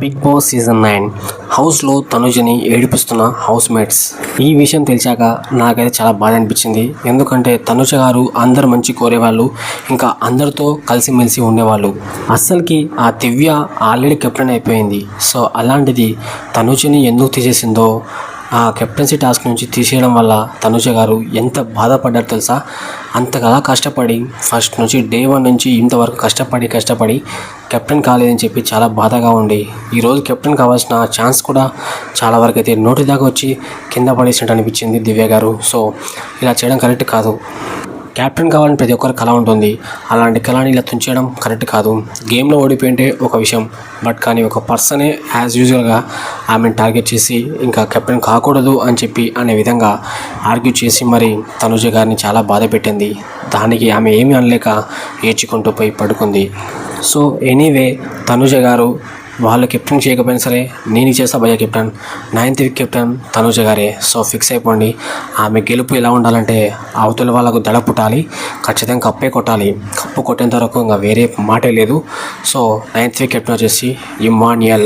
Big boss season nine. హౌస్లో తనుజని ఏడిపిస్తున్న house mates ఈ విషయం తెలిసాక నాకైతే చాలా బాధ అనిపించింది. ఎందుకంటే తనుజ గారు అందరు మంచి కోరేవాళ్ళు ఇంకా అందరితో కలిసిమెలిసి ఉండేవాళ్ళు. అస్సలకి ఆ దివ్య ఆల్రెడీ కెప్టెన్ అయిపోయింది. సో అలాంటిది తనుజని ఎందుకు తీసేసిందో ఆ కెప్టెన్సీ టాస్క్ నుంచి తీసేయడం వల్ల తనుజ గారు ఎంత బాధపడ్డారు తెలుసా? అంతగా కష్టపడి ఫస్ట్ నుంచి డే వన్ నుంచి ఇంతవరకు కష్టపడి కష్టపడి కెప్టెన్ కాలేదని చెప్పి చాలా బాధగా ఉండి ఈరోజు కెప్టెన్ కావాల్సిన ఛాన్స్ కూడా చాలా వరకు అయితే నోటి దాకా వచ్చి కింద పడేసినట్టు అనిపించింది దివ్య గారు. సో ఇలా చేయడం కరెక్ట్ కాదు. కెప్టెన్ కావాలని ప్రతి ఒక్కరి కళ ఉంటుంది. అలాంటి కళని ఇలా తుంచేయడం కరెక్ట్ కాదు. గేమ్లో ఓడిపోయింటే ఒక విషయం. బట్ కానీ ఒక పర్సనే యాజ్ యూజువల్గా ఆమెను టార్గెట్ చేసి ఇంకా కెప్టెన్ కాకూడదు అని చెప్పి అనే విధంగా ఆర్గ్యూ చేసి మరి తనుజ గారిని చాలా బాధ పెట్టింది. దానికి ఆమె ఏమీ అనలేక ఏడ్చుకుంటూ పోయి పడుకుంది. సో ఎనీవే తనుజ గారు వాళ్ళు కెప్టెన్ చేయకపోయినా సరే నేను చేస్తా భయ్య captain ninth week captain Tanuja గారే. సో ఫిక్స్ అయిపోండి. ఆమె గెలుపు ఎలా ఉండాలంటే అవతల వాళ్ళకు దడ పుట్టాలి ఖచ్చితంగా కప్పే కొట్టాలి. కప్పు కొట్టేంత వరకు ఇంకా వేరే మాటే లేదు. సో నైన్త్ వీక్ కెప్టెన్ వచ్చేసి ఇమాన్యుయల్